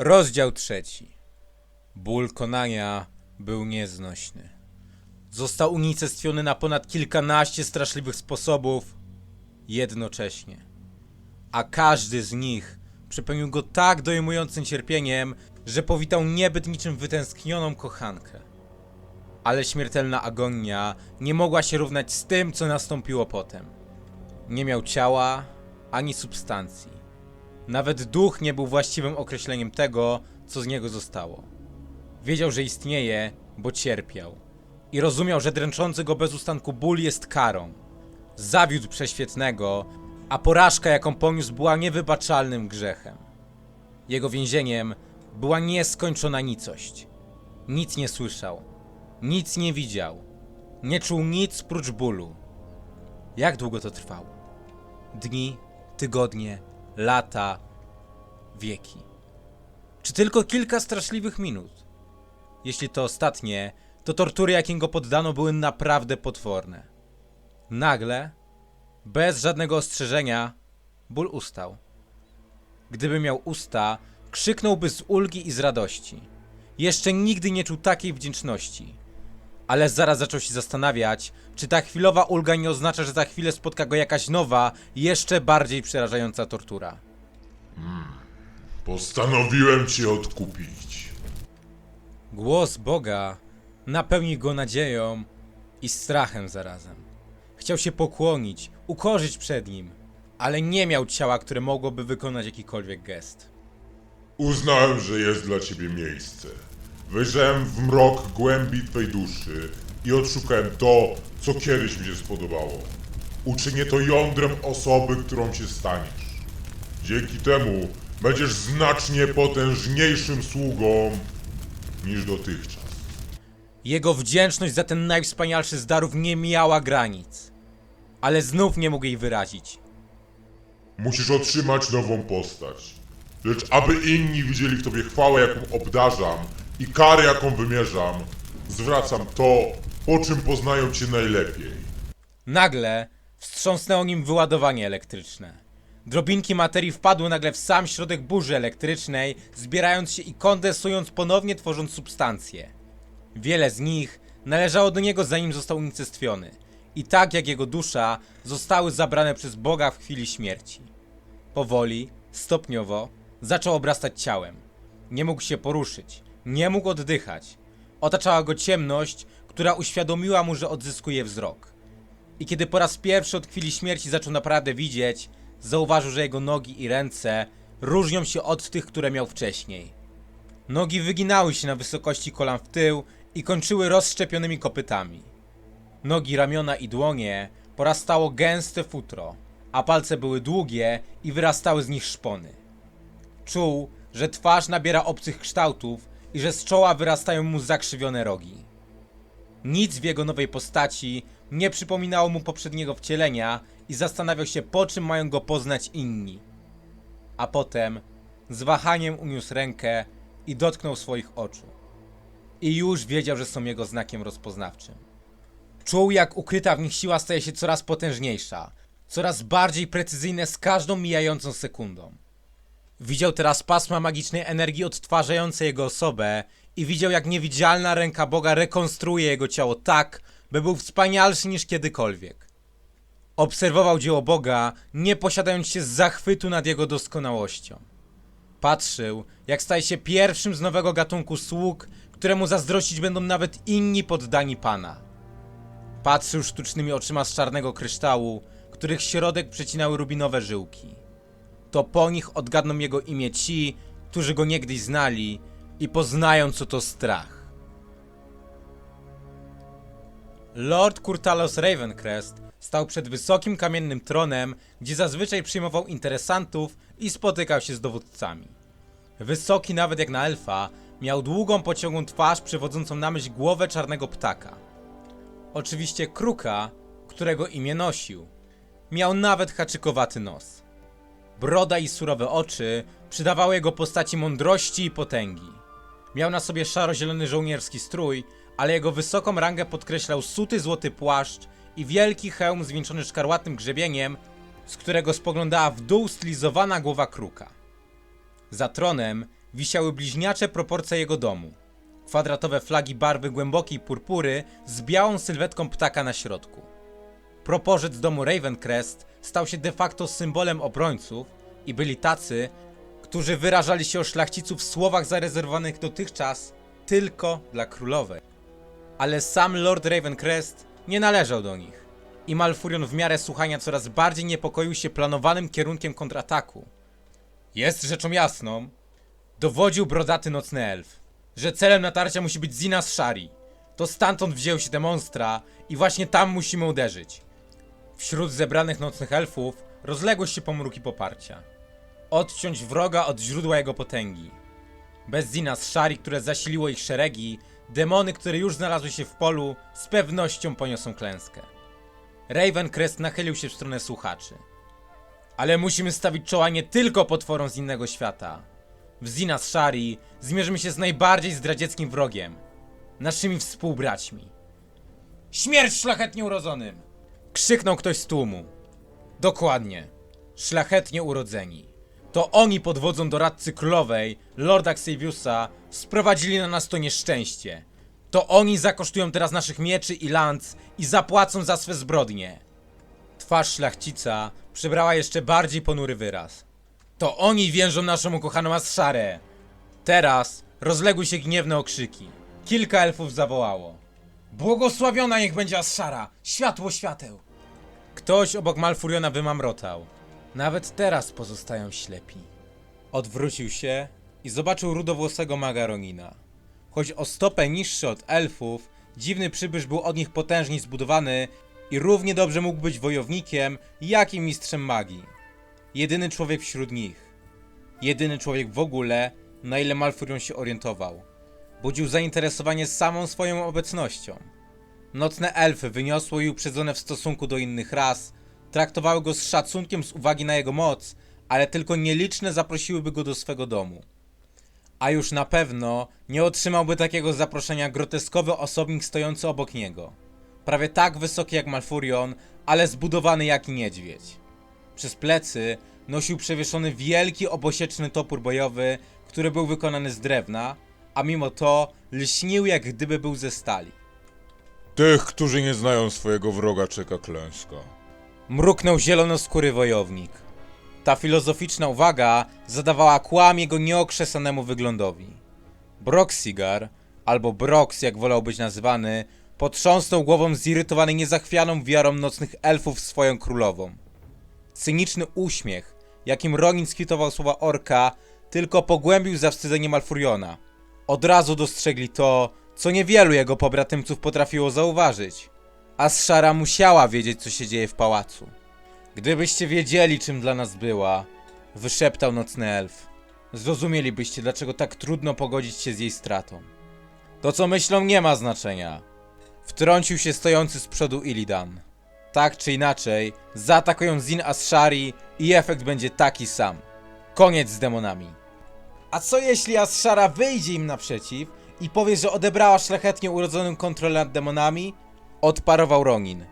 Rozdział trzeci. Ból konania był nieznośny. Został unicestwiony na ponad kilkanaście straszliwych sposobów jednocześnie. A każdy z nich przepełnił go tak dojmującym cierpieniem, że powitał niebyt niczym wytęsknioną kochankę. Ale śmiertelna agonia nie mogła się równać z tym, co nastąpiło potem. Nie miał ciała ani substancji. Nawet duch nie był właściwym określeniem tego, co z niego zostało. Wiedział, że istnieje, bo cierpiał. I rozumiał, że dręczący go bez ustanku ból jest karą. Zawiódł prześwietnego, a porażka, jaką poniósł, była niewybaczalnym grzechem. Jego więzieniem była nieskończona nicość. Nic nie słyszał, nic nie widział, nie czuł nic prócz bólu. Jak długo to trwało? Dni, tygodnie, lata, wieki. Czy tylko kilka straszliwych minut? Jeśli to ostatnie, to tortury, jakim go poddano, były naprawdę potworne. Nagle, bez żadnego ostrzeżenia, ból ustał. Gdyby miał usta, krzyknąłby z ulgi i z radości. Jeszcze nigdy nie czuł takiej wdzięczności. Ale zaraz zaczął się zastanawiać, czy ta chwilowa ulga nie oznacza, że za chwilę spotka go jakaś nowa, jeszcze bardziej przerażająca tortura. Postanowiłem cię odkupić. Głos Boga napełnił go nadzieją i strachem zarazem. Chciał się pokłonić, ukorzyć przed nim, ale nie miał ciała, które mogłoby wykonać jakikolwiek gest. Uznałem, że jest dla ciebie miejsce. Wyjrzałem w mrok głębi twej duszy i odszukałem to, co kiedyś mi się spodobało. Uczynię to jądrem osoby, którą się staniesz. Dzięki temu będziesz znacznie potężniejszym sługą niż dotychczas. Jego wdzięczność za ten najwspanialszy z darów nie miała granic, ale znów nie mógł jej wyrazić. Musisz otrzymać nową postać. Lecz aby inni widzieli w tobie chwałę, jaką obdarzam i karę, jaką wymierzam, zwracam to, po czym poznają cię najlepiej. Nagle wstrząsnęło nim wyładowanie elektryczne. Drobinki materii wpadły nagle w sam środek burzy elektrycznej, zbierając się i kondensując ponownie tworząc substancję. Wiele z nich należało do niego zanim został unicestwiony i tak jak jego dusza zostały zabrane przez Boga w chwili śmierci. Powoli, stopniowo zaczął obrastać ciałem. Nie mógł się poruszyć, nie mógł oddychać. Otaczała go ciemność, która uświadomiła mu, że odzyskuje wzrok. I kiedy po raz pierwszy od chwili śmierci zaczął naprawdę widzieć, zauważył, że jego nogi i ręce różnią się od tych, które miał wcześniej. Nogi wyginały się na wysokości kolan w tył i kończyły rozszczepionymi kopytami. Nogi, ramiona i dłonie porastało gęste futro, a palce były długie i wyrastały z nich szpony. Czuł, że twarz nabiera obcych kształtów i że z czoła wyrastają mu zakrzywione rogi. Nic w jego nowej postaci nie przypominało mu poprzedniego wcielenia i zastanawiał się, po czym mają go poznać inni. A potem z wahaniem uniósł rękę i dotknął swoich oczu. I już wiedział, że są jego znakiem rozpoznawczym. Czuł, jak ukryta w nich siła staje się coraz potężniejsza, coraz bardziej precyzyjne z każdą mijającą sekundą. Widział teraz pasma magicznej energii odtwarzające jego osobę i widział, jak niewidzialna ręka Boga rekonstruuje jego ciało tak, by był wspanialszy niż kiedykolwiek. Obserwował dzieło Boga, nie posiadając się zachwytu nad jego doskonałością. Patrzył, jak staje się pierwszym z nowego gatunku sług, któremu zazdrościć będą nawet inni poddani Pana. Patrzył sztucznymi oczyma z czarnego kryształu, których środek przecinały rubinowe żyłki. To po nich odgadną jego imię ci, którzy go niegdyś znali i poznają, co to strach. Lord Kurtalos Ravencrest stał przed wysokim kamiennym tronem, gdzie zazwyczaj przyjmował interesantów i spotykał się z dowódcami. Wysoki nawet jak na elfa, miał długą pociągłą twarz przywodzącą na myśl głowę czarnego ptaka. Oczywiście kruka, którego imię nosił. Miał nawet haczykowaty nos. Broda i surowe oczy przydawały jego postaci mądrości i potęgi. Miał na sobie szaro-zielony żołnierski strój, ale jego wysoką rangę podkreślał suty złoty płaszcz i wielki hełm zwieńczony szkarłatnym grzebieniem, z którego spoglądała w dół stylizowana głowa kruka. Za tronem wisiały bliźniacze proporcje jego domu. Kwadratowe flagi barwy głębokiej purpury z białą sylwetką ptaka na środku. Proporzec domu Ravencrest stał się de facto symbolem obrońców i byli tacy, którzy wyrażali się o szlachcicu w słowach zarezerwowanych dotychczas tylko dla królowej. Ale sam Lord Ravencrest nie należał do nich i Malfurion w miarę słuchania coraz bardziej niepokoił się planowanym kierunkiem kontrataku. Jest rzeczą jasną, dowodził brodaty nocny elf, że celem natarcia musi być Zinas Shari. To stamtąd wzięły się te monstra i właśnie tam musimy uderzyć. Wśród zebranych nocnych elfów rozległy się pomruki poparcia. Odciąć wroga od źródła jego potęgi. Bez Zinas Shari, które zasiliło ich szeregi, demony, które już znalazły się w polu, z pewnością poniosą klęskę. Ravencrest nachylił się w stronę słuchaczy. Ale musimy stawić czoła nie tylko potworom z innego świata. W Zinas Shari zmierzymy się z najbardziej zdradzieckim wrogiem. Naszymi współbraćmi. Śmierć szlachetnie urodzonym! Krzyknął ktoś z tłumu. Dokładnie. Szlachetnie urodzeni. To oni pod wodzą doradcy królowej, Lorda Xaviusa, sprowadzili na nas to nieszczęście. To oni zakosztują teraz naszych mieczy i lanc i zapłacą za swe zbrodnie. Twarz szlachcica przybrała jeszcze bardziej ponury wyraz. To oni więżą naszą ukochaną Ascharę. Teraz rozległy się gniewne okrzyki. Kilka elfów zawołało. Błogosławiona niech będzie Aschara, światło świateł. Ktoś obok Malfuriona wymamrotał. Nawet teraz pozostają ślepi. Odwrócił się i zobaczył rudowłosego maga Ronina. Choć o stopę niższy od elfów, dziwny przybysz był od nich potężniej zbudowany i równie dobrze mógł być wojownikiem, jak i mistrzem magii. Jedyny człowiek wśród nich. Jedyny człowiek w ogóle, na ile Malfurion się orientował. Budził zainteresowanie samą swoją obecnością. Nocne elfy, wyniosłe i uprzedzone w stosunku do innych ras, traktowały go z szacunkiem z uwagi na jego moc, ale tylko nieliczne zaprosiłyby go do swego domu. A już na pewno nie otrzymałby takiego zaproszenia groteskowy osobnik stojący obok niego. Prawie tak wysoki jak Malfurion, ale zbudowany jak niedźwiedź. Przez plecy nosił przewieszony wielki obosieczny topór bojowy, który był wykonany z drewna, a mimo to lśnił jak gdyby był ze stali. Tych, którzy nie znają swojego wroga, czeka klęska. Mruknął zielonoskóry wojownik. Ta filozoficzna uwaga zadawała kłam jego nieokrzesanemu wyglądowi. Broxigar, albo Brox jak wolał być nazywany, potrząsnął głową zirytowany niezachwianą wiarą nocnych elfów swoją królową. Cyniczny uśmiech, jakim Ronin skwitował słowa orka, tylko pogłębił zawstydzenie Malfuriona. Od razu dostrzegli to, co niewielu jego pobratymców potrafiło zauważyć. A Szara musiała wiedzieć, co się dzieje w pałacu. Gdybyście wiedzieli, czym dla nas była, wyszeptał nocny elf. Zrozumielibyście, dlaczego tak trudno pogodzić się z jej stratą. To, co myślą, nie ma znaczenia. Wtrącił się stojący z przodu Illidan. Tak czy inaczej, zaatakują Zin Ashari i efekt będzie taki sam. Koniec z demonami. A co jeśli Ashara wyjdzie im naprzeciw i powie, że odebrała szlachetnie urodzonym kontrolę nad demonami? Odparował Ronin.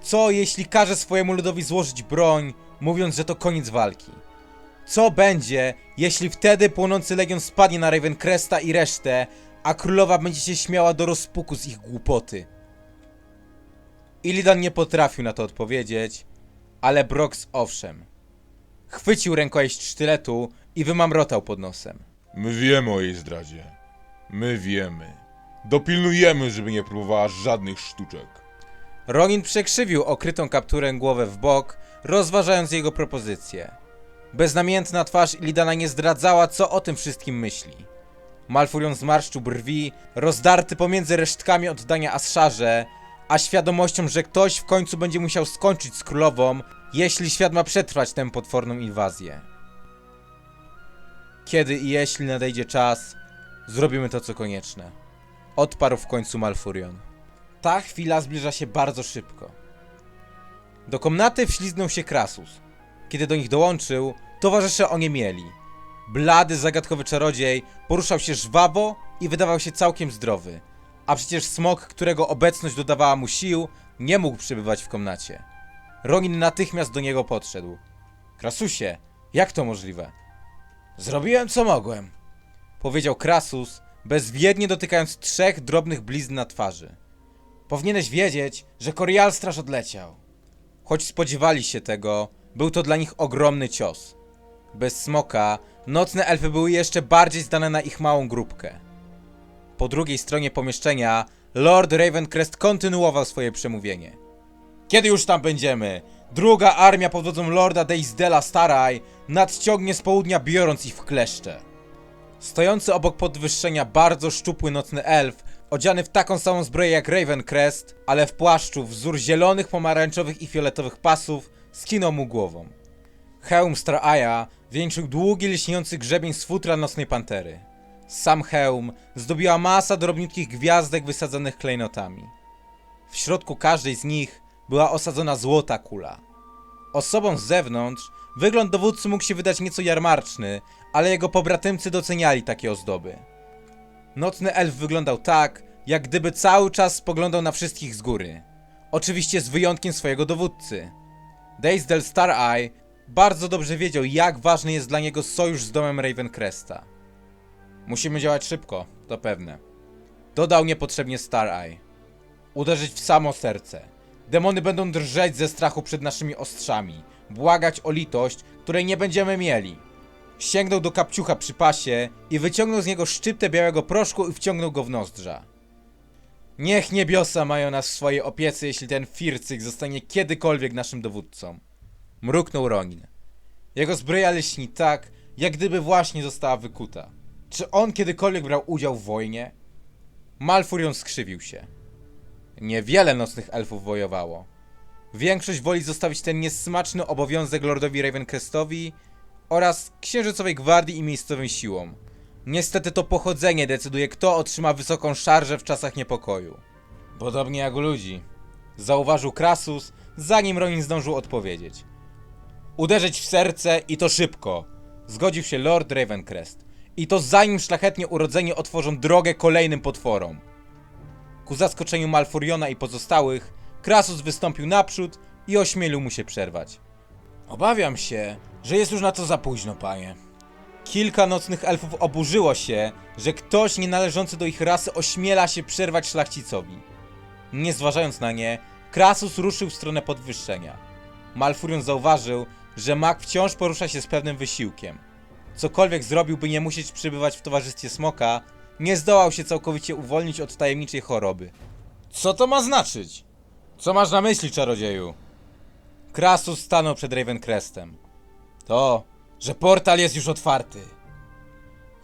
Co jeśli każe swojemu ludowi złożyć broń, mówiąc, że to koniec walki? Co będzie, jeśli wtedy płonący legion spadnie na Ravencresta i resztę, a królowa będzie się śmiała do rozpuku z ich głupoty? Illidan nie potrafił na to odpowiedzieć, ale Brox owszem. Chwycił rękojeść sztyletu i wymamrotał pod nosem. My wiemy o jej zdradzie. My wiemy. Dopilnujemy, żeby nie próbowała żadnych sztuczek. Ronin przekrzywił okrytą kapturę głowę w bok, rozważając jego propozycję. Beznamiętna twarz Ilidana nie zdradzała, co o tym wszystkim myśli. Malfurion zmarszczył brwi, rozdarty pomiędzy resztkami oddania Ascharze, a świadomością, że ktoś w końcu będzie musiał skończyć z królową, jeśli świat ma przetrwać tę potworną inwazję. Kiedy i jeśli nadejdzie czas, zrobimy to, co konieczne. Odparł w końcu Malfurion. Ta chwila zbliża się bardzo szybko. Do komnaty wśliznął się Krasus. Kiedy do nich dołączył, towarzysze oniemieli. Blady, zagadkowy czarodziej poruszał się żwawo i wydawał się całkiem zdrowy. A przecież smok, którego obecność dodawała mu sił, nie mógł przebywać w komnacie. Ronin natychmiast do niego podszedł. Krasusie, jak to możliwe? Zrobiłem co mogłem. powiedział Krasus, bezwiednie dotykając trzech drobnych blizn na twarzy. Powinieneś wiedzieć, że Korial Straż odleciał. Choć spodziewali się tego, był to dla nich ogromny cios. Bez smoka, nocne elfy były jeszcze bardziej zdane na ich małą grupkę. Po drugiej stronie pomieszczenia, Lord Ravencrest kontynuował swoje przemówienie. Kiedy już tam będziemy? Druga armia pod wodzą Lorda Deisdela Staraj nadciągnie z południa biorąc ich w kleszcze. Stojący obok podwyższenia bardzo szczupły nocny elf, odziany w taką samą zbroję jak Ravencrest, ale w płaszczu wzór zielonych, pomarańczowych i fioletowych pasów, skinął mu głową. Hełm Staraja wieńczył długi, lśniący grzebień z futra nocnej pantery. Sam hełm zdobiła masa drobniutkich gwiazdek wysadzonych klejnotami. W środku każdej z nich była osadzona złota kula. Osobom z zewnątrz wygląd dowódcy mógł się wydać nieco jarmarczny, ale jego pobratymcy doceniali takie ozdoby. Nocny elf wyglądał tak, jak gdyby cały czas spoglądał na wszystkich z góry. Oczywiście z wyjątkiem swojego dowódcy. Deisdel Stareye bardzo dobrze wiedział, jak ważny jest dla niego sojusz z domem Ravencresta. Musimy działać szybko, to pewne. Dodał niepotrzebnie Stareye. Uderzyć w samo serce. Demony będą drżeć ze strachu przed naszymi ostrzami, błagać o litość, której nie będziemy mieli. Sięgnął do kapciucha przy pasie i wyciągnął z niego szczyptę białego proszku i wciągnął go w nozdrza. Niech niebiosa mają nas w swojej opiece, jeśli ten Fircyk zostanie kiedykolwiek naszym dowódcą. Mruknął Ronin. Jego zbroja lśni tak, jak gdyby właśnie została wykuta. Czy on kiedykolwiek brał udział w wojnie? Malfurion skrzywił się. Niewiele nocnych elfów wojowało. Większość woli zostawić ten niesmaczny obowiązek Lordowi Ravencrestowi oraz Księżycowej Gwardii i miejscowym siłom. Niestety to pochodzenie decyduje, kto otrzyma wysoką szarżę w czasach niepokoju. Podobnie jak u ludzi. Zauważył Krasus, zanim Ronin zdążył odpowiedzieć. Uderzyć w serce i to szybko. Zgodził się Lord Ravencrest. I to zanim szlachetnie urodzeni otworzą drogę kolejnym potworom. Ku zaskoczeniu Malfuriona i pozostałych, Krasus wystąpił naprzód i ośmielił mu się przerwać. Obawiam się, że jest już na to za późno, panie. Kilka nocnych elfów oburzyło się, że ktoś nienależący do ich rasy ośmiela się przerwać szlachcicowi. Nie zważając na nie, Krasus ruszył w stronę podwyższenia. Malfurion zauważył, że mag wciąż porusza się z pewnym wysiłkiem. Cokolwiek zrobił, by nie musieć przybywać w towarzystwie smoka, nie zdołał się całkowicie uwolnić od tajemniczej choroby. Co to ma znaczyć? Co masz na myśli, czarodzieju? Krasus stanął przed Ravencrestem. To, że portal jest już otwarty.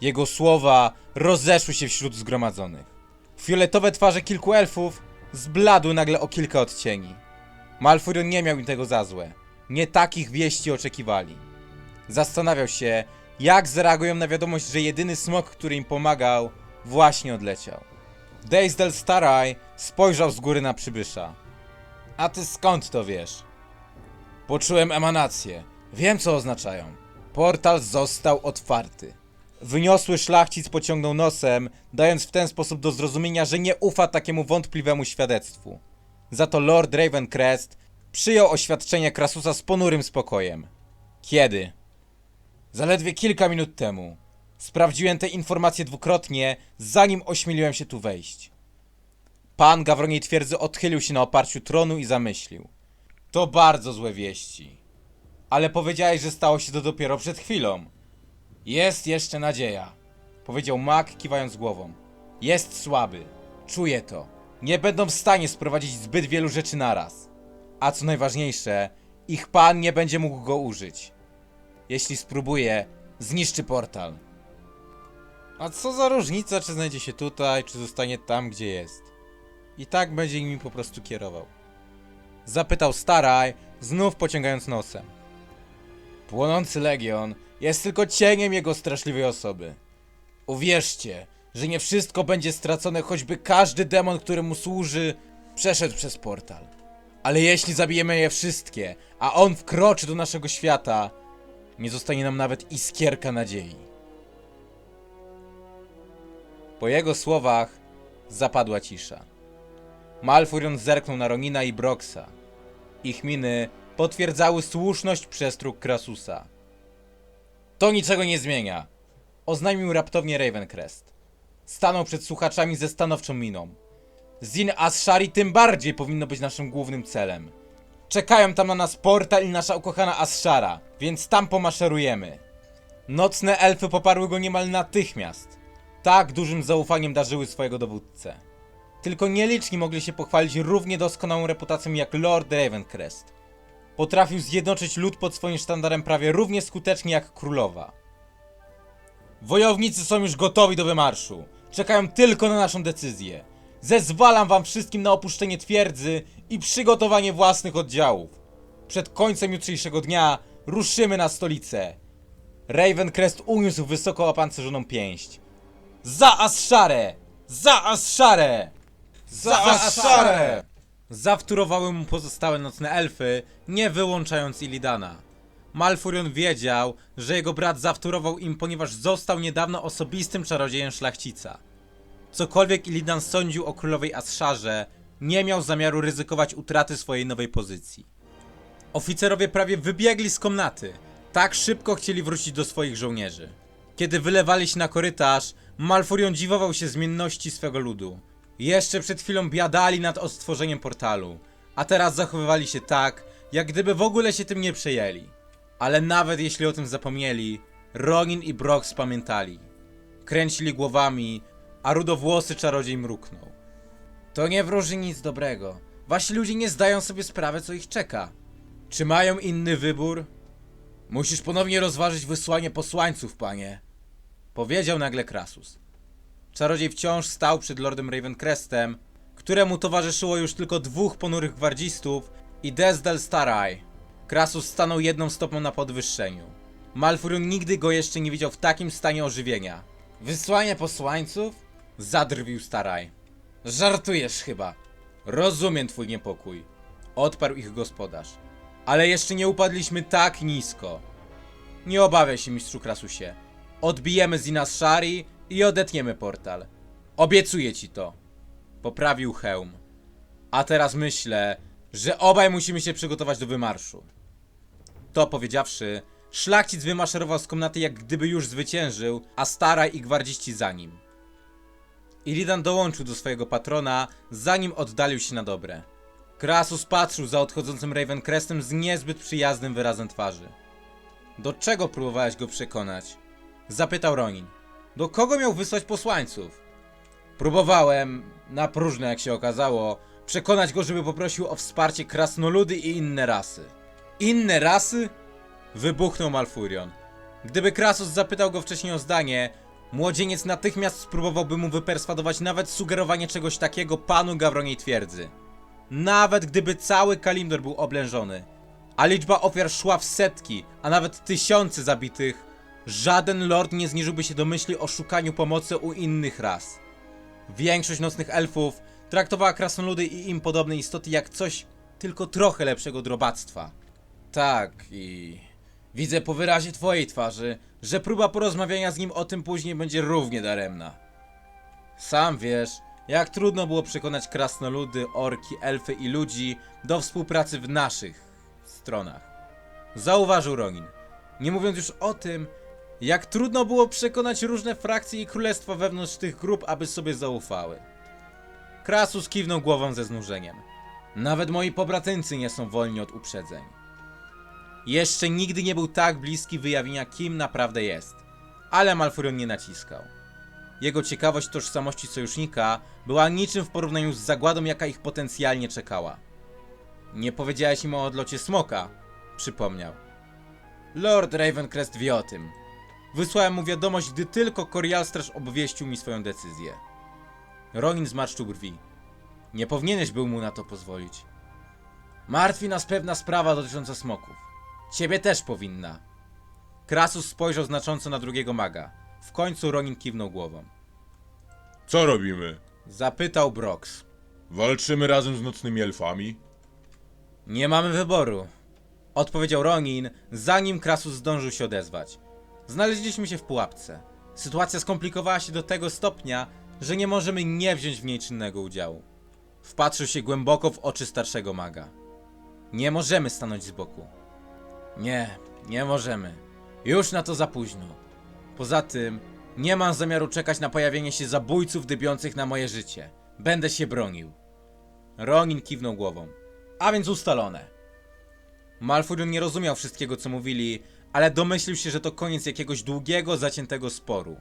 Jego słowa rozeszły się wśród zgromadzonych. Fioletowe twarze kilku elfów zbladły nagle o kilka odcieni. Malfurion nie miał im tego za złe. Nie takich wieści oczekiwali. Zastanawiał się, jak zareagują na wiadomość, że jedyny smok, który im pomagał, właśnie odleciał. Deisdel Staraj spojrzał z góry na przybysza. A ty skąd to wiesz? Poczułem emanację. Wiem, co oznaczają. Portal został otwarty. Wyniosły szlachcic pociągnął nosem, dając w ten sposób do zrozumienia, że nie ufa takiemu wątpliwemu świadectwu. Za to Lord Ravencrest przyjął oświadczenie Krasusa z ponurym spokojem. Kiedy? Zaledwie kilka minut temu. Sprawdziłem te informacje dwukrotnie, zanim ośmieliłem się tu wejść. Pan Gawroniej Twierdzy odchylił się na oparciu tronu i zamyślił. To bardzo złe wieści. Ale powiedziałeś, że stało się to dopiero przed chwilą. Jest jeszcze nadzieja, powiedział Mak, kiwając głową. Jest słaby. Czuję to. Nie będą w stanie sprowadzić zbyt wielu rzeczy naraz. A co najważniejsze, ich pan nie będzie mógł go użyć. Jeśli spróbuje, zniszczy portal. A co za różnica, czy znajdzie się tutaj, czy zostanie tam, gdzie jest. I tak będzie nimi po prostu kierował. Zapytał Staraj, znów pociągając nosem. Płonący Legion jest tylko cieniem jego straszliwej osoby. Uwierzcie, że nie wszystko będzie stracone, choćby każdy demon, który mu służy, przeszedł przez portal. Ale jeśli zabijemy je wszystkie, a on wkroczy do naszego świata, nie zostanie nam nawet iskierka nadziei. Po jego słowach zapadła cisza. Malfurion zerknął na Ronina i Broxa. Ich miny potwierdzały słuszność przestróg Krasusa. To niczego nie zmienia. oznajmił raptownie Ravencrest. Stanął przed słuchaczami ze stanowczą miną. Zin Ashari tym bardziej powinno być naszym głównym celem. Czekają tam na nas portal i nasza ukochana Ashara, więc tam pomaszerujemy. Nocne elfy poparły go niemal natychmiast. Tak dużym zaufaniem darzyły swojego dowódcę. Tylko nieliczni mogli się pochwalić równie doskonałą reputacją jak Lord Ravencrest. Potrafił zjednoczyć lud pod swoim sztandarem prawie równie skutecznie jak królowa. Wojownicy są już gotowi do wymarszu. Czekają tylko na naszą decyzję. Zezwalam wam wszystkim na opuszczenie twierdzy i przygotowanie własnych oddziałów. Przed końcem jutrzejszego dnia ruszymy na stolicę. Ravencrest uniósł wysoko opancerzoną pięść. Za Ashare! Za Ashare! Za Ashare! Zawtórowały mu pozostałe nocne elfy, nie wyłączając Illidana. Malfurion wiedział, że jego brat zawtórował im, ponieważ został niedawno osobistym czarodziejem szlachcica. Cokolwiek Illidan sądził o królowej Asharze, nie miał zamiaru ryzykować utraty swojej nowej pozycji. Oficerowie prawie wybiegli z komnaty. Tak szybko chcieli wrócić do swoich żołnierzy. Kiedy wylewali się na korytarz, Malfurion dziwował się zmienności swego ludu. Jeszcze przed chwilą biadali nad odtworzeniem portalu, a teraz zachowywali się tak, jak gdyby w ogóle się tym nie przejęli. Ale nawet jeśli o tym zapomnieli, Ronin i Brock spamiętali. Kręcili głowami, a rudowłosy czarodziej mruknął. To nie wróży nic dobrego. Wasi ludzie nie zdają sobie sprawy, co ich czeka. Czy mają inny wybór? Musisz ponownie rozważyć wysłanie posłańców, panie. Powiedział nagle Krasus. Czarodziej wciąż stał przed Lordem Ravencrestem, któremu towarzyszyło już tylko dwóch ponurych gwardzistów i Desdel Stareye. Krasus stanął jedną stopą na podwyższeniu. Malfurion nigdy go jeszcze nie widział w takim stanie ożywienia. Wysłanie posłańców? Zadrwił Staraj. Żartujesz chyba. Rozumiem twój niepokój. Odparł ich gospodarz. Ale jeszcze nie upadliśmy tak nisko. Nie obawiaj się, mistrzu Krasusie. Odbijemy z Inas Shari i odetniemy portal. Obiecuję ci to. Poprawił hełm. A teraz myślę, że obaj musimy się przygotować do wymarszu. To powiedziawszy, szlachcic wymaszerował z komnaty jak gdyby już zwyciężył, a Staraj i gwardziści za nim. Illidan dołączył do swojego patrona, zanim oddalił się na dobre. Krasus patrzył za odchodzącym Ravencrestem z niezbyt przyjaznym wyrazem twarzy. Do czego próbowałeś go przekonać? Zapytał Ronin. Do kogo miał wysłać posłańców? Próbowałem, na próżno jak się okazało, przekonać go, żeby poprosił o wsparcie krasnoludy i inne rasy. Inne rasy? Wybuchnął Malfurion. Gdyby Krasus zapytał go wcześniej o zdanie, młodzieniec natychmiast spróbowałby mu wyperswadować nawet sugerowanie czegoś takiego panu Gawroniej Twierdzy. Nawet gdyby cały Kalimdor był oblężony, a liczba ofiar szła w setki, a nawet tysiące zabitych, żaden lord nie zniżyłby się do myśli o szukaniu pomocy u innych ras. Większość nocnych elfów traktowała krasnoludy i im podobne istoty jak coś tylko trochę lepszego drobactwa. Tak i widzę po wyrazie twojej twarzy, że próba porozmawiania z nim o tym później będzie równie daremna. Sam wiesz, jak trudno było przekonać krasnoludy, orki, elfy i ludzi do współpracy w naszych stronach. Zauważył Ronin. Nie mówiąc już o tym, jak trudno było przekonać różne frakcje i królestwa wewnątrz tych grup, aby sobie zaufały. Krasus kiwnął głową ze znużeniem. Nawet moi pobratyńcy nie są wolni od uprzedzeń. Jeszcze nigdy nie był tak bliski wyjawienia, kim naprawdę jest. Ale Malfurion nie naciskał. Jego ciekawość tożsamości sojusznika była niczym w porównaniu z zagładą, jaka ich potencjalnie czekała. Nie powiedziałeś im o odlocie smoka, przypomniał. Lord Ravencrest wie o tym. Wysłałem mu wiadomość, gdy tylko Corialstraż obwieścił mi swoją decyzję. Ronin zmarszczył brwi. Nie powinieneś był mu na to pozwolić. Martwi nas pewna sprawa dotycząca smoków. Ciebie też powinna. Krasus spojrzał znacząco na drugiego maga. W końcu Ronin kiwnął głową. Co robimy? Zapytał Brox. Walczymy razem z nocnymi elfami? Nie mamy wyboru. Odpowiedział Ronin, zanim Krasus zdążył się odezwać. Znaleźliśmy się w pułapce. Sytuacja skomplikowała się do tego stopnia, że nie możemy nie wziąć w niej czynnego udziału. Wpatrzył się głęboko w oczy starszego maga. Nie możemy stanąć z boku. Nie, nie możemy. Już na to za późno. Poza tym, Nie mam zamiaru czekać na pojawienie się zabójców dybiących na moje życie. Będę się bronił. Ronin kiwnął głową. A więc ustalone. Malfurion nie rozumiał wszystkiego, co mówili, ale domyślił się, że to koniec jakiegoś długiego, zaciętego sporu.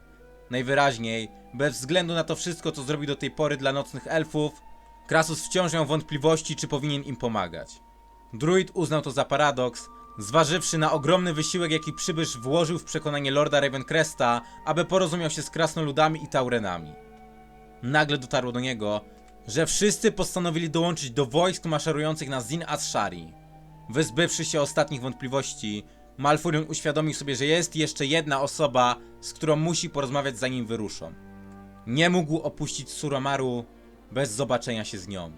Najwyraźniej, bez względu na to wszystko, co zrobił do tej pory dla nocnych elfów, Krasus wciąż miał wątpliwości, czy powinien im pomagać. Druid uznał to za paradoks, zważywszy na ogromny wysiłek, jaki przybysz włożył w przekonanie Lorda Ravencresta, aby porozumiał się z krasnoludami i taurenami. Nagle dotarło do niego, że wszyscy postanowili dołączyć do wojsk maszerujących na Zin Ashari. Wyzbywszy się ostatnich wątpliwości, Malfurion uświadomił sobie, że jest jeszcze jedna osoba, z którą musi porozmawiać zanim wyruszą. Nie mógł opuścić Suramaru bez zobaczenia się z nią.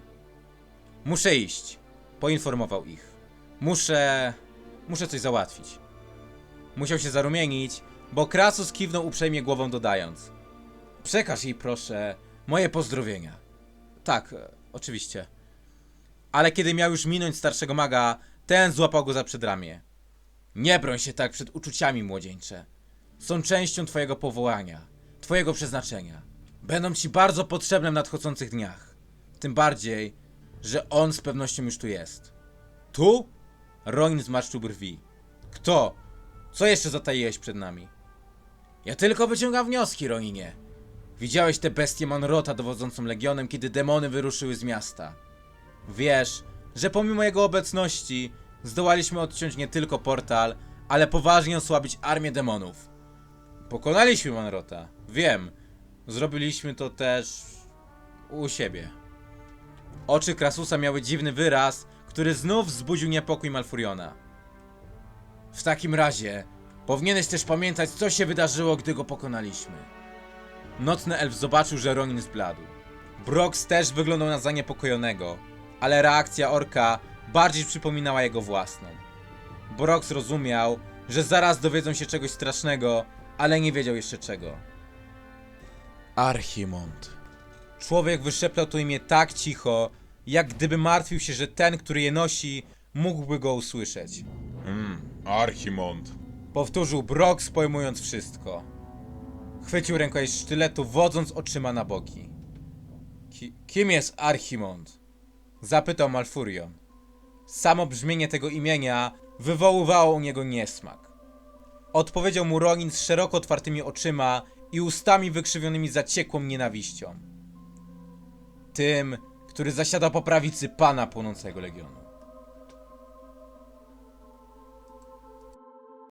Muszę iść, poinformował ich. Muszę. muszę coś załatwić. Musiał się zarumienić, bo Krasus kiwnął uprzejmie głową, dodając: Przekaż jej proszę moje pozdrowienia. Tak, e, oczywiście. Ale kiedy miał już minąć starszego maga, ten złapał go za przedramię. Nie broń się tak przed uczuciami, młodzieńcze. Są częścią twojego powołania, twojego przeznaczenia. Będą ci bardzo potrzebne w nadchodzących dniach. Tym bardziej, że on z pewnością już tu jest. Tu? Ronin zmarszczył brwi. Kto? Co jeszcze zataiłeś przed nami? Ja tylko wyciągam wnioski, Roninie. Widziałeś tę bestię Manrota dowodzącą legionem, kiedy demony wyruszyły z miasta. Wiesz, że pomimo jego obecności zdołaliśmy odciąć nie tylko portal, ale poważnie osłabić armię demonów. Pokonaliśmy Manrota. Wiem. Zrobiliśmy to też u siebie. Oczy Krasusa miały dziwny wyraz, który znów wzbudził niepokój Malfuriona. W takim razie, powinieneś też pamiętać, co się wydarzyło, gdy go pokonaliśmy. Nocny elf zobaczył, że Ronin zbladł. Brox też wyglądał na zaniepokojonego, ale reakcja orka bardziej przypominała jego własną. Brox rozumiał, że zaraz dowiedzą się czegoś strasznego, ale nie wiedział jeszcze czego. Archimond. Człowiek wyszeptał to imię tak cicho, jak gdyby martwił się, że ten, który je nosi, mógłby go usłyszeć. Hmm, Archimond. Powtórzył Brox, pojmując wszystko. Chwycił rękojeść sztyletu, wodząc oczyma na boki. Ki kim jest Archimond? Zapytał Malfurion. Samo brzmienie tego imienia wywoływało u niego niesmak. Odpowiedział mu Ronin z szeroko otwartymi oczyma i ustami wykrzywionymi zaciekłą nienawiścią. Tym, który zasiada po prawicy pana płonącego legionu.